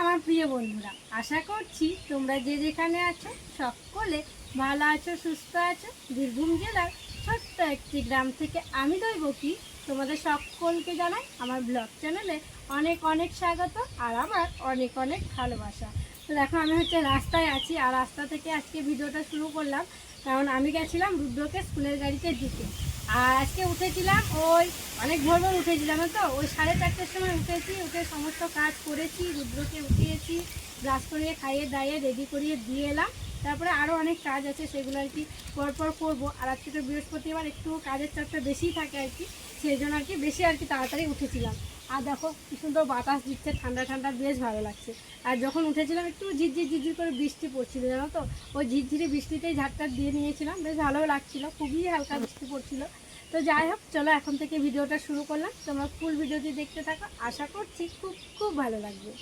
আমার প্রিয় বন্ধুরা, আশা করছি তোমরা যে যেখানে আছো সকলে ভালো আছো, সুস্থ আছো। বীরভূম জেলার ছোট্ট একটি গ্রাম থেকে আমি দৈবকী। তোমাদের সকলকে জানাই আমার ব্লগ চ্যানেলে অনেক অনেক স্বাগত আর আমার অনেক অনেক ভালোবাসা। তো দেখো, আমি হচ্ছে রাস্তায় আছি আর রাস্তা থেকে আজকে ভিডিওটা শুরু করলাম। কারণ আমি গেছিলাম রুদ্রকে স্কুলের গাড়িতে দিতে আর আজকে উঠেছিলাম, ওই অনেক ভোর ভোর উঠেছিলাম তো? ওই সাড়ে চারটের সময় উঠেছি, উঠে সমস্ত কাজ করেছি, রুদ্রকে উঠিয়েছি, ব্রাশ করিয়ে, খাইয়ে দাইয়ে রেডি করিয়ে দিয়ে এলাম। তারপরে আরও অনেক কাজ আছে, সেগুলো আর কি পরপর করব। আর আজকে তো বৃহস্পতিবার, একটু কাজের চাপটা বেশিই থাকে আর কি, সেই জন্য আর কি বেশি আর কি তাড়াতাড়ি উঠেছিলাম। আর দেখো, কি সুন্দর বাতাস দিচ্ছে, ঠান্ডা ঠান্ডা, বেশ ভালো লাগছে। আর যখন উঠেছিলাম, একটু ঝিরঝির ঝিরঝির করে বৃষ্টি পড়ছিল, জানো তো? ওই ঝিরঝিরি বৃষ্টিতেই ঝাড়টা দিয়ে নিয়েছিলাম, বেশ ভালো লাগছিল, খুবই হালকা বৃষ্টি পড়ছিল। তো যাই হোক, চলো এখন থেকে ভিডিওটা শুরু করলাম। তোমরা ফুল ভিডিওটি দেখতে থাকো। আশা করছি খুব খুব ভালো লাগবে।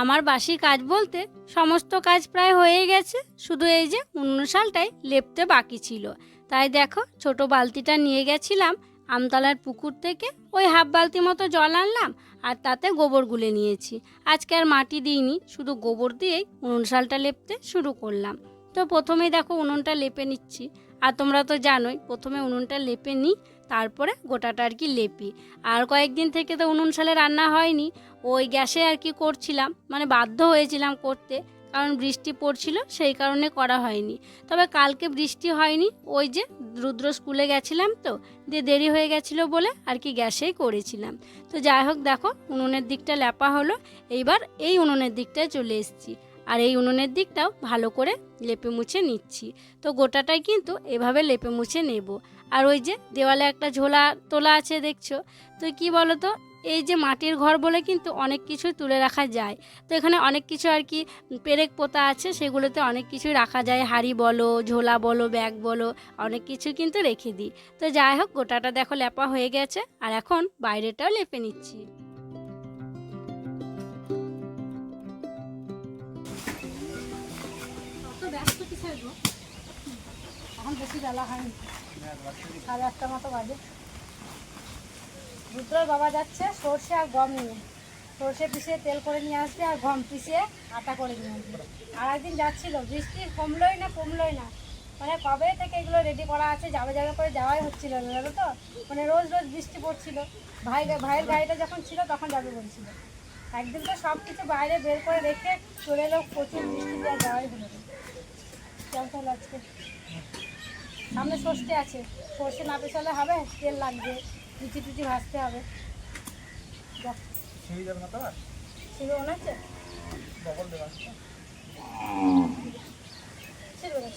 আমার বাসি কাজ বলতে সমস্ত কাজ প্রায় হয়ে গেছে। শুধু এই যে অন্য সালটাই লেপতে বাকি ছিল। তাই দেখো, ছোট বালতিটা নিয়ে গেছিলাম আমতলার পুকুর থেকে। ওই হাফ বালতি মতো জল আনলাম আর তাতে গোবর গুলে নিয়েছি। আজকে আর মাটি দিইনি, শুধু গোবর দিয়েই উনুন শালটা লেপতে শুরু করলাম। তো প্রথমেই দেখো উনুনটা লেপে নিচ্ছি। আর তোমরা তো জানোই, প্রথমে উনুনটা লেপে নিই তারপরে গোটাটা আর কি লেপি। আর কয়েকদিন থেকে তো উনুন সালে রান্না হয়নি, ওই গ্যাসে আর কি করছিলাম মানে বাধ্য হয়েছিলাম করতে, কারণ বৃষ্টি পড়ছিল, সেই কারণে করা হয়নি। তবে কালকে বৃষ্টি হয়নি, ওই যে রুদ্র স্কুলে গেছিলাম তো, দিয়ে দেরি হয়ে গেছিল বলে আর কি গ্যাসেই করেছিলাম। তো যাই হোক দেখো, উনুনের দিকটা ল্যাপা হলো, এইবার এই উনুনের দিকটায় চলে এসেছি। আর এই উনুনের দিকটাও ভালো করে লেপে মুছে নিচ্ছি। তো গোটাটাই কিন্তু এভাবে লেপে মুছে নেব। আর ওই যে দেওয়ালে একটা ঝোলা তোলা আছে দেখছ? তো কি বলো তো এই যে মাটির ঘর বলে কিন্তু অনেক কিছু তুলে রাখা যায়। তো এখানে অনেক কিছু আর কি পেরেক পোতা আছে, সেগুলোতে অনেক কিছুই রাখা যায়। হাড়ি বলো, ঝোলা বলো, ব্যাগ বলো, অনেক কিছু কিন্তু রেখে দিই। তো যাই হোক, গোটাটা দেখো লেপা হয়ে গেছে। আর এখন বাইরেটাও লেপে নিচ্ছি। এখন বেশি বেলা হয়নি। সাড়ে আটটা মতো বাজে। রুদ্রর বাবা যাচ্ছে, সর্ষে আর গম নিয়ে। সর্ষে পিষে তেল করে নিয়ে আসবে আর গম পিষে আটা করে নিয়ে আসবে। আর একদিন যাচ্ছিল, বৃষ্টি কমলোই না কমলোই না। মানে কবে থেকে এগুলো রেডি করা আছে, যাবে যাবে করে যাওয়াই হচ্ছিল না, জানো তো? মানে রোজ রোজ বৃষ্টি পড়ছিল। ভাই ভাইয়ের গাড়িটা যখন ছিল, তখন যাবে বলছিল। একদিন তো সব কিছু বাইরে বের করে রেখে চলে এলো, প্রচুর বৃষ্টি দেওয়া যাওয়াই হলো। চল তাহলে আজকে। সামনে ষষ্ঠী আছে। সর্ষে না পেছালে হবে তেল লাগবে লুচি টুচি ভাজতে হবে। যাক, যাবে না তো? ছিঁড়ে মনে হচ্ছে? বগল দেওয়া ছিঁড়বে না।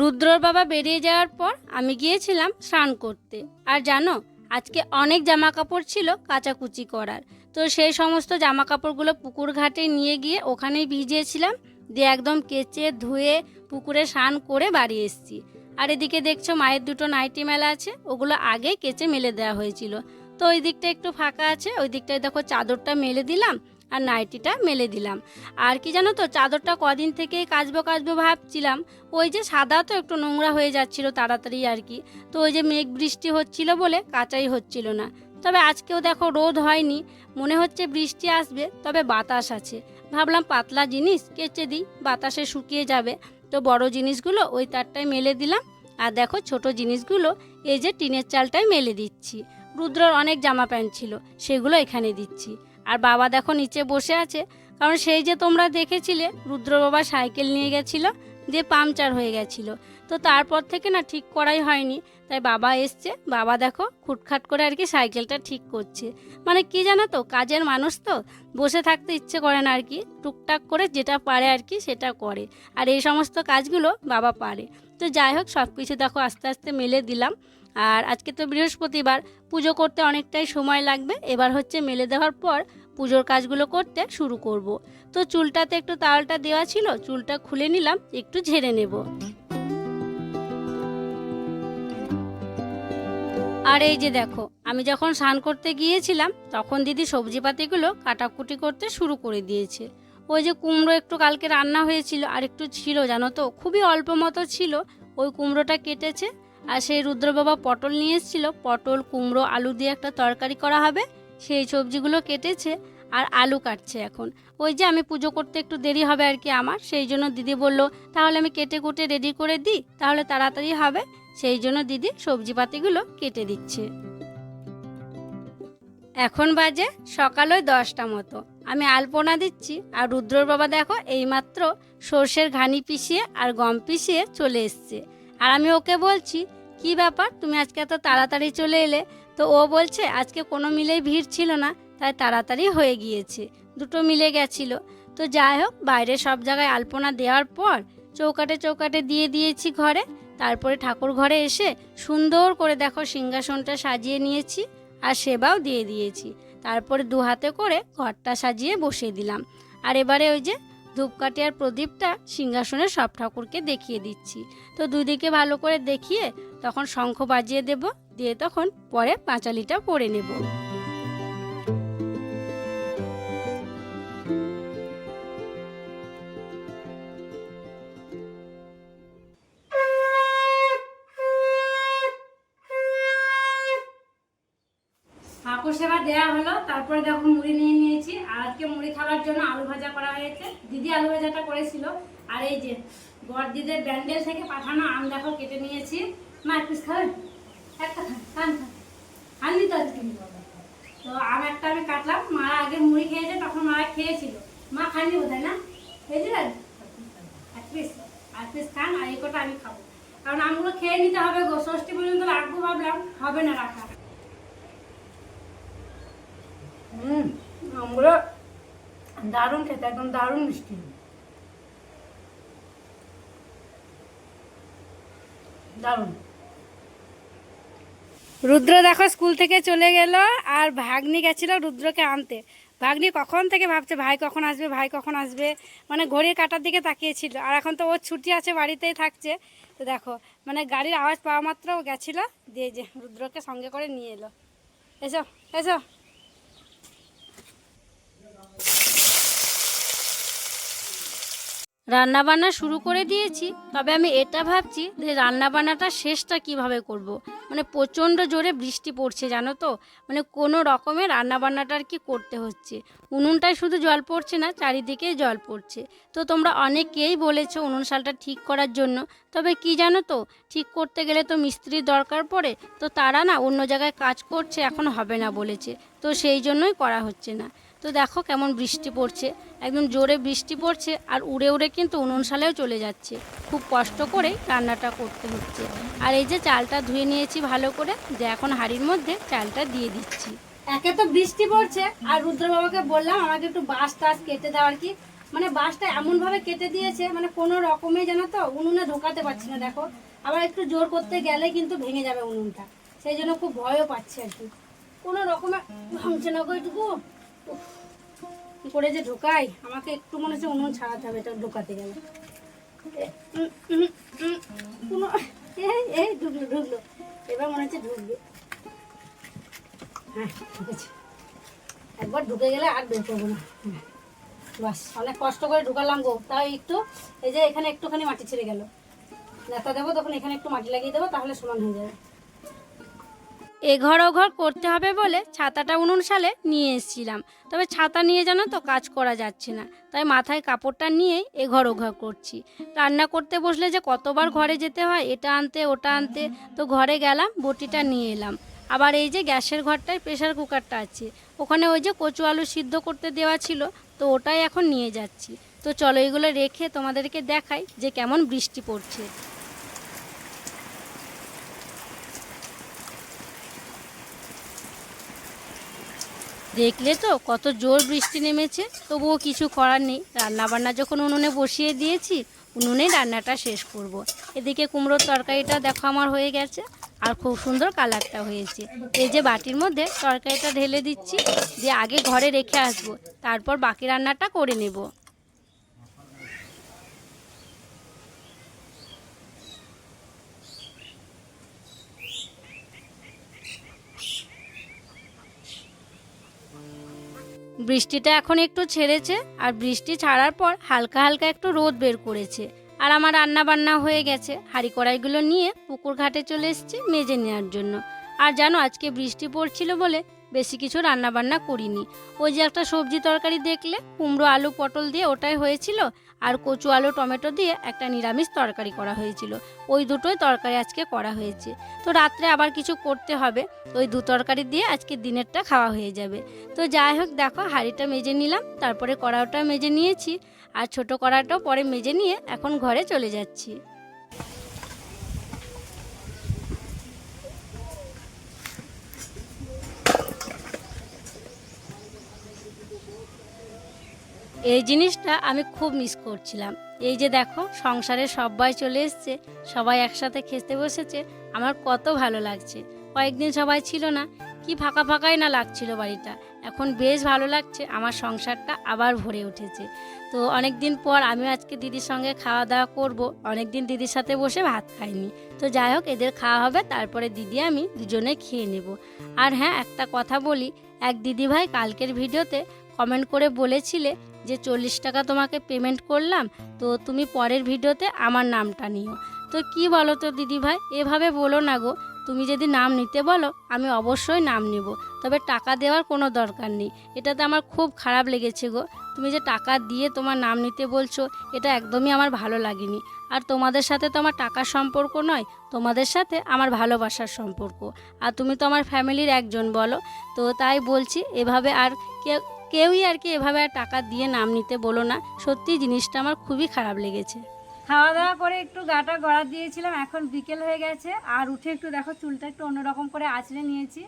রুদ্রর বাবা বেরিয়ে যাওয়ার পর আমি গিয়েছিলাম স্নান করতে। আর জানো আজকে অনেক জামা কাপড় ছিল কাচাকুচি করার। তো সেই সমস্ত জামা কাপড়গুলো পুকুর ঘাটে নিয়ে গিয়ে ওখানেই ভিজিয়েছিলাম। দিয়ে একদম কেচে ধুয়ে পুকুরে স্নান করে বাড়ি এসেছি। আর এদিকে দেখছ মায়ের দুটো নাইটি মেলা আছে, ওগুলো আগে কেচে মেলে দেওয়া হয়েছিল। তো ওই দিকটা একটু ফাঁকা আছে, ওই দিকটায় দেখো চাদরটা মেলে দিলাম আর নাইটিটা মেলে দিলাম। আর কি জানো তো, চাদরটা কদিন থেকেই কাচবো কাচবো ভাবছিলাম, ওই যে সাদা তো একটু নোংরা হয়ে যাচ্ছিল তাড়াতাড়ি আর কি। তো ওই যে মেঘ বৃষ্টি হচ্ছিল বলে কাচাই হচ্ছিল না। তবে আজকেও দেখো রোদ হয়নি। মনে হচ্ছে বৃষ্টি আসবে, তবে বাতাস আছে। ভাবলাম পাতলা জিনিস কেচে দিই, বাতাসে শুকিয়ে যাবে। তো বড় জিনিসগুলো ওই তারটায় মেলে দিলাম। আর দেখো ছোট জিনিসগুলো এই যে টিনের চালটায় মেলে দিচ্ছি। রুদ্রর অনেক জামা প্যান্ট ছিল, সেগুলো এখানে দিচ্ছি। আর বাবা দেখো নিচে বসে আছে। কারণ সেই যে তোমরা দেখেছিলে, রুদ্র বাবা সাইকেল নিয়ে গেছিল, দিয়ে পাংচার হয়ে গেছিল। তো তারপর থেকে না ঠিক করাই হয়নি। তাই বাবা এসছে। বাবা দেখো, খুটখাট করে আর কি সাইকেলটা ঠিক করছে। মানে কি জানো তো, কাজের মানুষ তো, বসে থাকতে ইচ্ছে করে না আর কি। টুকটাক করে যেটা পারে আর কি সেটা করে। আর এই সমস্ত কাজগুলো বাবা পারে। তো যাই হোক সব কিছু দেখো আস্তে আস্তে মেলে দিলাম। আর আজকে তো বৃহস্পতিবার, পুজো করতে অনেকটাই সময় লাগবে। এবার হচ্ছে মেলে দেওয়ার পর পুজোর কাজগুলো করতে শুরু করব। তো চুলটাতে একটু তাওয়ালটা দেওয়া ছিল, চুলটা খুলে নিলাম, একটু ঝেড়ে নেব। আর এই যে দেখো, আমি যখন স্নান করতে গিয়েছিলাম, তখন দিদি সবজিপাতিগুলো কাটাকুটি করতে শুরু করে দিয়েছে। ওই যে কুমড়ো একটু কালকে রান্না হয়েছিল, আর একটু ছিল, জানো তো, খুবই অল্প মতো ছিল, ওই কুমড়োটা কেটেছে। আর সেই রুদ্র বাবা পটল নিয়ে এসেছিল, পটল, কুমড়ো, আলু দিয়ে একটা তরকারি করা হবে, সেই সবজিগুলো কেটেছে, আর আলু কাটছে এখন। ওই যে আমি পুজো করতে একটু দেরি হবে আর কি আমার, সেই জন্য দিদি বলল, তাহলে আমি কেটে কুটে রেডি করে দিই, তাহলে তাড়াতাড়ি হবে। সেই জন্য দিদি সবজিপাতিগুলো কেটে দিচ্ছে। এখন বাজে সকাল ওই দশটা মতো। আমি আলপনা দিচ্ছি আর রুদ্রর বাবা দেখো এইমাত্র সর্ষের ঘানি পিষিয়ে আর গম পিষিয়ে চলে এসছে। আর আমি ওকে বলছি, কি ব্যাপার? তুমি আজকে এত তাড়াতাড়ি চলে এলে? তো ও বলছে, আজকে কোনো মিলেই ভিড় ছিল না, তাই তাড়াতাড়ি হয়ে গিয়েছে। দুটো মিলে গেছিল। তো যাই হোক, বাইরে সব জায়গায় আলপনা দেওয়ার পর চৌকাটে চৌকাটে দিয়ে দিয়েছি ঘরে। তারপরে ঠাকুর ঘরে এসে সুন্দর করে দেখো সিংহাসনটা সাজিয়ে নিয়েছি আর সেবাও দিয়ে দিয়েছি। তারপরে দু হাতে করে ঘরটা সাজিয়ে বসিয়ে দিলাম। আর এবারে ওই যে ধূপকাঠি আর প্রদীপটা সিংহাসনের সব ঠাকুরকে দেখিয়ে দিচ্ছি। তো দুদিকে ভালো করে দেখিয়ে তখন শঙ্খ বাজিয়ে দেব, দিয়ে তখন পরে পাঁচালিটা পরে নেব। সেবা দেওয়া হলো, তারপরে দেখো মুড়ি নিয়ে নিয়েছি। আজকে মুড়ি খাওয়ার জন্য আলু ভাজা করা হয়েছে। দিদি আলু ভাজাটা করেছিল। আর এই যে বড়দিদের ব্যান্ডেল থেকে পাঠানো আম দেখো কেটে নিয়েছি। মা, এক পিস খাবেন? একটা খান খান খান। খাননি তো আজকে? তো আম একটা আমি কাটলাম। মা আগে মুড়ি খেয়েছে, তখন মা খেয়েছিল। মা খাননি বোধ না? খেয়েছিলেন? এক পিস এক পিস খান, আর এই কটা আমি খাব। কারণ আমগুলো খেয়ে নিতে হবে গো। ষষ্ঠী পর্যন্ত রাখব ভাবলাম। হবে না রাখা। আমগুলো দারুণ খেতে, একদম দারুণ মিষ্টি। দারুণ। রুদ্র দেখো স্কুল থেকে চলে গেল আর ভাগ্নি গেছিল রুদ্রকে আনতে। ভাগ্নি কখন থেকে ভাবছে, ভাই কখন আসবে, ভাই কখন আসবে? মানে ঘড়ির কাটার দিকে তাকিয়েছিল। আর এখন তো ওর ছুটি আছে, বাড়িতেই থাকছে। তো দেখো মানে গাড়ির আওয়াজ পাওয়া মাত্র গেছিল, দিয়ে যে রুদ্রকে সঙ্গে করে নিয়ে এলো। এসো এসো। রান্না বান্না শুরু করে দিয়েছি, তবে আমি এটা ভাবছি যে রান্নাবান্নাটা শেষটা কীভাবে করব। মানে প্রচণ্ড জোরে বৃষ্টি পড়ছে, জানো তো? মানে কোনো রকমে রান্নাবান্নাটা আর কি করতে হচ্ছে? উনুনটায় শুধু জল পড়ছে না চারিদিকে জল পড়ছে। তো তোমরা অনেকেই বলেছ উনুন শালটা ঠিক করার জন্য, তবে কি জানো তো? ঠিক করতে গেলে তো মিস্ত্রির দরকার পড়ে, তো তারা না অন্য জায়গায় কাজ করছে, এখন হবে না বলেছে। তো সেই জন্যই করা হচ্ছে না। তো দেখো কেমন বৃষ্টি পড়ছে। একদম জোরে বৃষ্টি পড়ছে আর উড়ে উড়ে কিন্তু উনুন শালেও চলে যাচ্ছে। খুব কষ্ট করে রান্নাটা করতে হচ্ছে। আর এই যে চালটা ধুয়ে নিয়েছি ভালো করে, যে এখন হাঁড়ির মধ্যে চালটা দিয়ে দিচ্ছি। একে তো বৃষ্টি পড়ছে আর রুদ্র বাবাকে বললাম আমাকে একটু বাঁশ টাস কেটে দাও আর কি। মানে বাঁশটা এমনভাবে কেটে দিয়েছে মানে কোনো রকমে যেন তো উনুনে ঢোকাতে পারছি না, দেখো। আবার একটু জোর করতে গেলে কিন্তু ভেঙে যাবে উনুনটা। সেই জন্য খুব ভয়ও পাচ্ছে আর কি। কোনো রকমে ভাঙছে না গো এটুকু করে যে ঢোকাই আমাকে একটু মনে হচ্ছে উনুন ছাড়াতে হবে এটা ঢোকাতে গেলে। কোনো এই ঢুকলো ঢুকলো। এবার মনে হচ্ছে ঢুকবে। হ্যাঁ ঢুকেছে একবার ঢুকে গেলে আর বের করব না। হ্যাঁ, বাস অনেক কষ্ট করে ঢুকালাম গো। তাই একটু এই যে এখানে একটুখানি মাটি ছেড়ে গেল। নেতা দেবো তখন এখানে একটু মাটি লাগিয়ে দেবো তাহলে সমান হয়ে যাবে। এঘর ওঘর করতে হবে বলে ছাতাটা উনুন সালে নিয়ে এসেছিলাম। তবে ছাতা নিয়ে জানো তো কাজ করা যাচ্ছে না, তাই মাথায় কাপড়টা নিয়েই এঘর ওঘর করছি। রান্না করতে বসলে যে কতবার ঘরে যেতে হয়, এটা আনতে ওটা আনতে তো ঘরে গেলাম, বটিটা নিয়ে এলাম। আবার এই যে গ্যাসের ঘরটায় প্রেশার কুকারটা আছে, ওখানে ওই যে কচু আলু সিদ্ধ করতে দেওয়া ছিল, তো ওটাই এখন নিয়ে যাচ্ছি। তো চলো এগুলো রেখে তোমাদেরকে দেখাই যে কেমন বৃষ্টি পড়ছে। দেখলে তো কত জোর বৃষ্টি নেমেছে, তবুও কিছু করার নেই। রান্নাবান্না যখন উনুনে বসিয়ে দিয়েছি, উনুনেই রান্নাটা শেষ করব। এদিকে কুমড়োর তরকারিটা দেখো আমার হয়ে গেছে, আর খুব সুন্দর কালারটা হয়েছে। এই যে বাটির মধ্যে তরকারিটা ঢেলে দিচ্ছি যে আগে ঘরে রেখে আসব, তারপর বাকি রান্নাটা করে নেব। বৃষ্টিটা এখন একটু ছেড়েছে আর বৃষ্টি ছাড়ার পর হালকা হালকা একটু রোদ বের করেছে। আর আমার রান্না বান্না হয়ে গেছে। হাঁড়ি কড়াইগুলো নিয়ে পুকুর ঘাটে চলে এসেছি মেজে নেওয়ার জন্য। আর জানো, আজকে বৃষ্টি পড়ছিল বলে বেশি কিছু রান্না বান্না করিনি। ওই যে একটা সবজি তরকারি দেখলে, কুমড়ো, আলু, পটল দিয়ে ওটাই হয়েছিল, আর কচু, আলু, টমেটো দিয়ে একটা নিরামিষ তরকারি করা হয়েছিল। ওই দুটোই তরকারি আজকে করা হয়েছে। তো রাত্রে আবার কিছু করতে হবে। ওই দু তরকারি দিয়ে আজকে দিনেরটা খাওয়া হয়ে যাবে। তো যাই হোক, দেখো হাঁড়িটা মেজে নিলাম, তারপরে কড়াওটা মেজে নিয়েছি, আর ছোট কড়াটাও পরে মেজে নিয়ে এখন ঘরে চলে যাচ্ছি। এই জিনিসটা আমি খুব মিস করছিলাম। এই যে দেখো, সংসারে সবাই চলে এসছে, সবাই একসাথে খেতে বসেছে, আমার কত ভালো লাগছে। কয়েকদিন সবাই ছিল না, কি ফাঁকা ফাঁকাই না লাগছিল বাড়িটা। এখন বেশ ভালো লাগছে, আমার সংসারটা আবার ভরে উঠেছে। তো অনেক দিন পর আমি আজকে দিদির সঙ্গে খাওয়া দাওয়া করব অনেক দিন দিদির সাথে বসে ভাত খাইনি। তো যাই হোক, এদের খাওয়া হবে, তারপরে দিদি আমি দুজনে খেয়ে নেব। আর হ্যাঁ একটা কথা বলি, এক দিদি ভাই কালকের ভিডিওতে কমেন্ট করে বলেছিলে যে চল্লিশ টাকা তোমাকে পেমেন্ট করলাম, তো তুমি পরের ভিডিওতে আমার নামটা নিও। তো কি বলো তো দিদি ভাই? এভাবে বলো না গো। তুমি যদি নাম নিতে বলো, আমি অবশ্যই নাম নেব। তবে টাকা দেওয়ার কোনো দরকার নেই। এটাতে আমার খুব খারাপ লেগেছে গো। তুমি যে টাকা দিয়ে তোমার নাম নিতে বলছো, এটা একদমই আমার ভালো লাগেনি। আর তোমাদের সাথে তো আমার টাকার সম্পর্ক নয়, তোমাদের সাথে আমার ভালোবাসার সম্পর্ক। আর তুমি তো আমার ফ্যামিলির একজন বলো। তো তাই বলছি, এভাবে আর কেউ কেউই আর কি এভাবে আর টাকা দিয়ে নাম নিতে বলো না। সত্যি জিনিসটা আমার খুবই খারাপ লেগেছে। খাওয়া দাওয়া করে একটু গাটা গড়া দিয়েছিলাম, এখন বিকেল হয়ে গেছে। আর উঠে একটু দেখো, চুলটা একটু অন্যরকম করে আঁচড়ে নিয়েছি।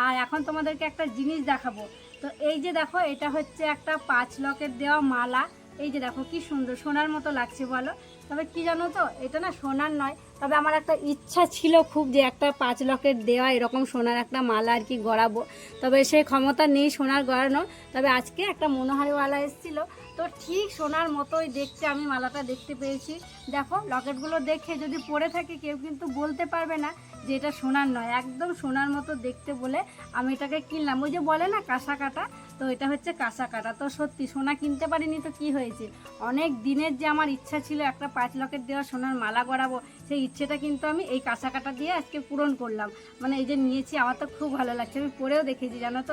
আর এখন তোমাদেরকে একটা জিনিস দেখাবো। তো এই যে দেখো, এটা হচ্ছে একটা পাঁচ লকের দেওয়া মালা। এই যে দেখো, কি সুন্দর, সোনার মতো লাগছে বলো। তবে কি জানো তো, এটা না সোনার নয় তবে আমার একটা ইচ্ছা ছিল খুব যে একটা পাঁচ লকের দেওয়া, এরকম সোনার একটা মালা আর কি গড়াবো। তবে সেই ক্ষমতা নেই সোনার গড়ানোর। তবে আজকে একটা মনোহারিওয়ালা এসেছিল। তো ঠিক সোনার মতোই দেখতে আমি মালাটা দেখতে পেয়েছি। দেখো, লকেটগুলো দেখে যদি পরে থাকে, কেউ কিন্তু বলতে পারবে না যে এটা সোনার নয়। একদম সোনার মতো দেখতে বলে আমি এটাকে কিনলাম। ওই যে বলে না কাঁসা কাটা তো এটা হচ্ছে কাঁসা কাটা। তো সত্যি সোনা কিনতে পারিনি তো কি হয়েছে? অনেক দিনের যে আমার ইচ্ছা ছিল একটা পাঁচ লকের দেওয়া সোনার মালা গড়াবো সেই ইচ্ছেটা কিন্তু আমি এই কাঁসা কাটা দিয়ে আজকে পূরণ করলাম। মানে এই যে নিয়েছি আমার তো খুব ভালো লাগছে। আমি পরেও দেখেছি জানো তো?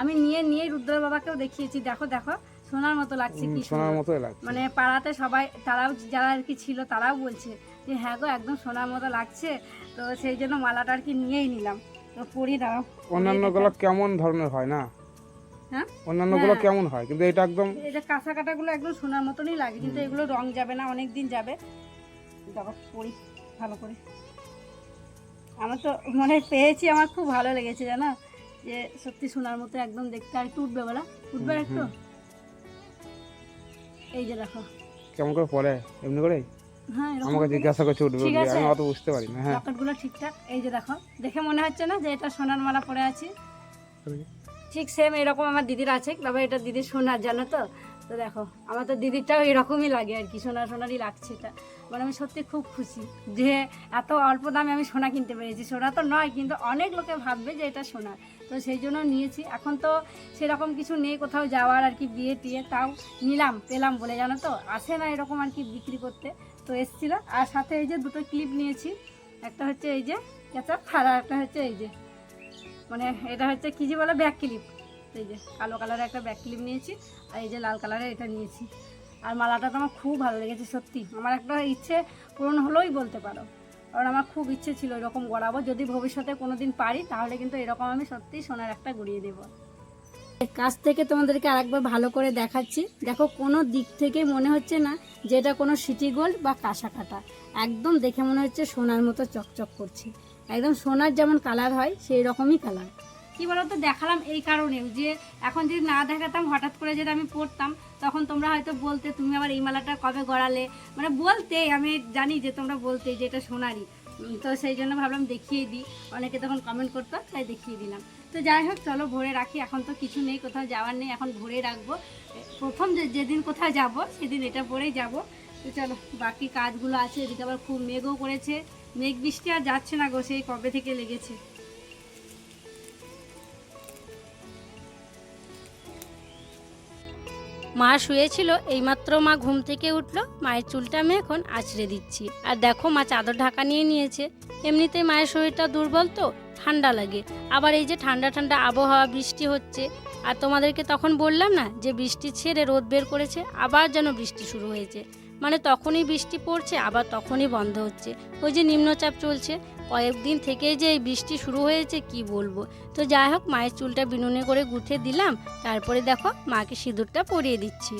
আমি নিয়ে নিয়ে রুদ্র বাবাকেও দেখিয়েছি। দেখো দেখো সোনার মতো লাগছে কি সোনার। মতোই লাগছে। মানে পাড়াতে সবাই তারাও যারা আর কি ছিল তারাও বলছে যে হ্যাঁ গো একদম সোনার মতো লাগছে। তো সেই জন্য মালাটা আর কি নিয়েই নিলাম। তো পরি দাও। অন্যান্যগুলো কেমন ধরনের হয় না? হ্যাঁ? অন্যান্যগুলো হ্যাঁ। কেমন হয়? কিন্তু এটা একদম এটা কাঁচা কাটাগুলো একদম সোনার মতনই লাগে কিন্তু এগুলো রং যাবে না অনেক দিন যাবে। ভালো করে। আমার তো মানে পেয়েছি আমার খুব ভালো লেগেছে জানো? যে সত্যি সোনার মতো একদম দেখতে আর একটু উঠবে বলা? উঠবে একটু? এই যে দেখো। কেমন করে এমনি করে হ্যাঁ আমাকে জিজ্ঞাসা করছে উঠবে। আমি অত বুঝতে পারি না হ্যাঁ। লকেটগুলো ঠিকঠাক। এই যে দেখো দেখে মনে হচ্ছে না যে এটা সোনার মালা পরে আছি? ঠিক সেম এরকম আমার দিদির আছে। তবে এটা দিদির সোনার, জানো তো? তো দেখো, আমার তো দিদিরটাও এরকমই লাগে আর কি সোনার সোনারই লাগছে এটা। মানে আমি সত্যি খুব খুশি যে এত অল্প দামে আমি সোনা কিনতে পেরেছি। সোনা তো নয়, কিন্তু অনেক লোকে ভাববে যে এটা সোনার তো সেই জন্য নিয়েছি। এখন তো সেরকম কিছু নেই কোথাও যাওয়ার আর কি, বিয়ে টিয়ে তাও নিলাম, পেলাম বলে, জানো তো? আসে না এরকম আর কি বিক্রি করতে। তো এসছিল। আর সাথে এই যে দুটো ক্লিপ নিয়েছি। একটা হচ্ছে এই যে কেচাপ আর একটা হচ্ছে এই যে মানে এটা হচ্ছে কি যে বলে ব্যাক ক্লিপ এই যে কালো কালারের একটা ব্যাক ক্লিপ নিয়েছি, আর এই যে লাল কালারের এটা নিয়েছি। আর মালাটা তো আমার খুব ভালো লেগেছে, সত্যি। আমার একটা ইচ্ছে পূরণ হলোই বলতে পারো। কারণ আমার খুব ইচ্ছে ছিল এরকম গড়াবো। যদি ভবিষ্যতে কোনো দিন পারি, তাহলে কিন্তু এরকম আমি সত্যি সোনার একটা গড়িয়ে দেবো। কাছ থেকে তোমাদেরকে আরেকবার ভালো করে দেখাচ্ছি। দেখো, কোনো দিক থেকে মনে হচ্ছে না যে এটা কোনো সিটি গোল্ড বা কাঁসা কাটা একদম দেখে মনে হচ্ছে সোনার মতো চকচক করছে। একদম সোনার যেমন কালার হয়, সেই রকমই কালার। কি বলতো, দেখালাম এই কারণেও যে এখন যদি না দেখাতাম, হঠাৎ করে যেটা আমি পড়তাম, তখন তোমরা হয়তো বলতে, তুমি আবার এই মালাটা কবে গড়ালে? মানে বলতে, আমি জানি যে তোমরা বলতে যে এটা সোনারই। তো সেই জন্য ভাবলাম দেখিয়ে দিই। অনেকে তখন কমেন্ট করতো, তাই দেখিয়ে দিলাম। তো যাই হোক, চলো ভরে রাখি। এখন তো কিছু নেই, কোথাও যাওয়ার নেই। এখন ভরে রাখব। প্রথম যে, যেদিন কোথাও যাব, সেদিন এটা পরেই যাব। তো চলো, বাকি কাজগুলো আছে, এদিকে আবার খুব মেঘও করেছে। মেঘ বৃষ্টি আর যাচ্ছে না গো, সেই কবে থেকে লেগেছে? মা শুয়েছিল, এইমাত্র মা ঘুম থেকে উঠল, মায়ের চুলটা আমি এখন আছড়ে দিচ্ছি। আর দেখো, মা চাদর ঢাকা নিয়ে নিয়েছে। এমনিতেই মায়ের শরীরটা দুর্বল তো, ঠান্ডা লাগে। আবার এই যে ঠান্ডা ঠান্ডা আবহাওয়া, বৃষ্টি হচ্ছে, আর তোমাদেরকে তখন বললাম না যে বৃষ্টি ছেড়ে রোদ বের করেছে, আবার যেন বৃষ্টি শুরু হয়েছে। মানে তখনই বৃষ্টি পড়ছে, আবার তখনই বন্ধ হচ্ছে। ওই যে নিম্নচাপ চলছে, কয়েকদিন থেকেই যে এই বৃষ্টি শুরু হয়েছে, কি বলব? তো যাই হোক, মায়ের চুলটা বিনুনে করে গুঁথে দিলাম, তারপরে দেখো, মাকে সিঁদুরটা পরিয়ে দিচ্ছি।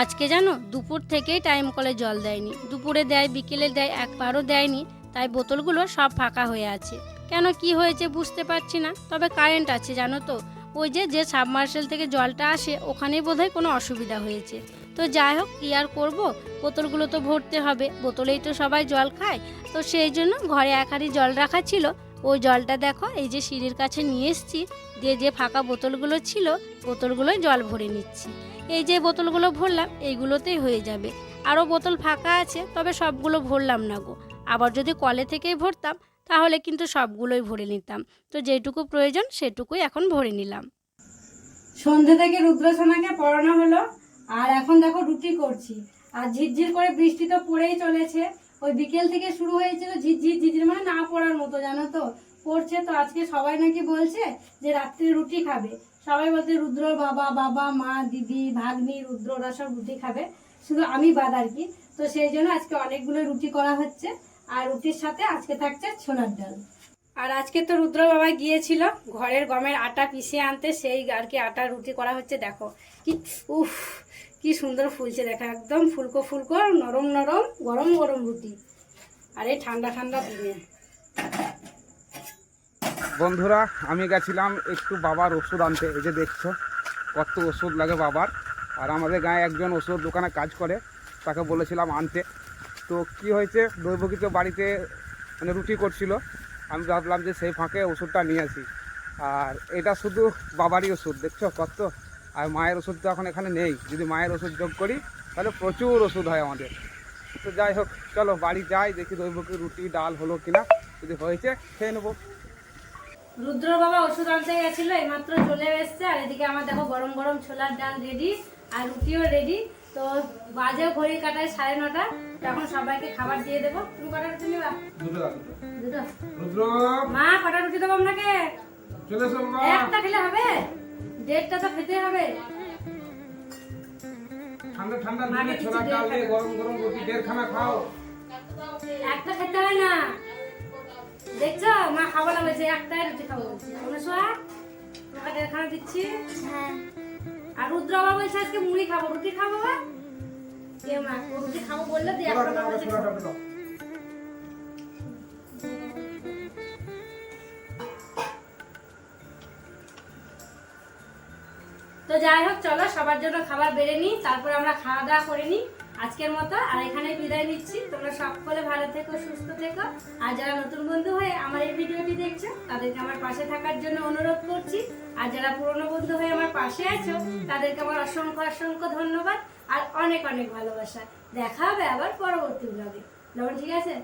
আজকে জানো, দুপুর থেকেই টাইম কলে জল দেয়নি। দুপুরে দেয়, বিকেলে দেয়, একবারও দেয়নি, তাই বোতলগুলো সব ফাঁকা হয়ে আছে। কেন কি হয়েছে বুঝতে পারছি না, তবে কারেন্ট আছে জানো তো? ওই যে যে সাবমার্শেল থেকে জলটা আসে, ওখানেই বোধহয় কোনো অসুবিধা হয়েছে। তো যাই হোক, কী আর করব? বোতলগুলো তো ভরতে হবে। বোতলেই তো সবাই জল খায়। তো সেই জন্য ঘরে এক হাঁড়ি জল রাখা ছিল। ওই জলটা দেখো, এই যে সিঁড়ির কাছে নিয়ে এসেছি। দিয়ে যে ফাঁকা বোতলগুলো ছিল, বোতলগুলোয় জল ভরে নিচ্ছি। এই যে বোতলগুলো ভরলাম, এইগুলোতেই হয়ে যাবে। আরও বোতল ফাঁকা আছে, তবে সবগুলো ভরলাম না গো। আবার যদি কলে থেকেই ভরতাম, তাহলে কিন্তু সবগুলোই ভরে নিতাম। তো যেটুকু প্রয়োজন, সেটুকুই এখন ভরে নিলাম। সন্ধে থেকে রুদ্রসোনাকে পড়ানো হলো। আর এখন দেখো রুটি করছি। আর ঝিরঝির করে বৃষ্টি তো পড়েই চলেছে। ওই বিকেল থেকে শুরু হয়েছিল ঝিরঝির ঝিরঝির মানে না পড়ার মতো, জানো তো? পড়ছে তো আজকে সবাই নাকি বলছে যে রাত্রে রুটি খাবে। সবাই বলছে রুদ্রর বাবা বাবা, মা, দিদি, ভাগ্নি রুদ্র ওরা সব রুটি খাবে। শুধু আমি বাদ আর কি। তো সেই জন্য আজকে অনেকগুলো রুটি করা হচ্ছে। আর রুটির সাথে আজকে থাকছে ছোলার ডাল। আর আজকে তো রুদ্র বাবা গিয়েছিল, ঘরের গমের আটা পিষে আনতে, সেই আর কি আটা রুটি করা হচ্ছে, দেখো। কি, উফ, কি সুন্দর ফুলছে, দেখো, একদম ফুলকো ফুলকো, নরম নরম, গরম গরম রুটি। আর এই ঠান্ডা ঠান্ডা দিনে। বন্ধুরা, আমি গেছিলাম একটু বাবার ওষুধ আনতে, এই যে দেখছ, কত ওষুধ লাগে বাবার। আর আমাদের গায়ে একজন ওষুধ দোকানে কাজ করে, তাকে বলেছিলাম আনতে। তো কি হয়েছে দৈবকীতে বাড়িতে মানে রুটি করছিল আমি ভাবলাম যে সেই ফাঁকে ওষুধটা নিয়ে আসি। আর এটা শুধু বাবারই ওষুধ, দেখছ কত? আর মায়ের ওষুধ তো এখন এখানে নেই। যদি মায়ের ওষুধ যোগ করি, তাহলে প্রচুর ওষুধ হয় আমাদের। তো যাই হোক, চলো বাড়ি যাই, দেখি দৈবকী রুটি, ডাল হলো কিনা। যদি হয়েছে, খেয়ে নেব। রুদ্র বাবা ওষুধ আনতে গেছিল, এইমাত্র চলে এসছে। আর এদিকে আমার দেখো গরম গরম ছোলার ডাল রেডি আর রুটিও রেডি তো বাজেও ঘড়ি কাটায় সাড়ে নটা তখন সবাইকে খাবার দিয়ে দেবো। তুমি কটা রুটি নেবা? দুটো মা কটা রুটি দেবো আপনাকে। একটা খেলে হবে? দেড়টা তো খেতে হবে। ঠান্ডা ঠান্ডা মাকে দিনে কিছু ডাল দিয়ে গরম গরম রুটি দেড়খানা খাও। একটা খেতে হয় না। দেখছ? মা খাব না বলছে একটাই রুটি খাব বলছে। তোমাকে দেড়খানা দিচ্ছি। আর রুদ্র বাবা বলছে আজকে মুড়ি খাব রুটি খাব বা? মা রুটি খাব বললে দিয়ে একটা। তো যাই হোক চলো সবার জন্য খাবার বেড়ে নিই তারপর আমরা খাওয়া দাওয়া করে নিই। আজকের মতো, আর এখানে বিদায় নিচ্ছি। তোমরা সকলে ভালো থেকো, সুস্থ থেকো। আর যারা নতুন বন্ধু হয়ে আমার এই ভিডিওটি দেখছ, তাদেরকে আমার পাশে থাকার জন্য অনুরোধ করছি। আর যারা পুরনো বন্ধু হয়ে আমার পাশে আছো, তাদেরকে আমার অসংখ্য অসংখ্য ধন্যবাদ আর অনেক অনেক ভালোবাসা। দেখা হবে আবার পরবর্তী ব্লগে লবণ ঠিক আছে?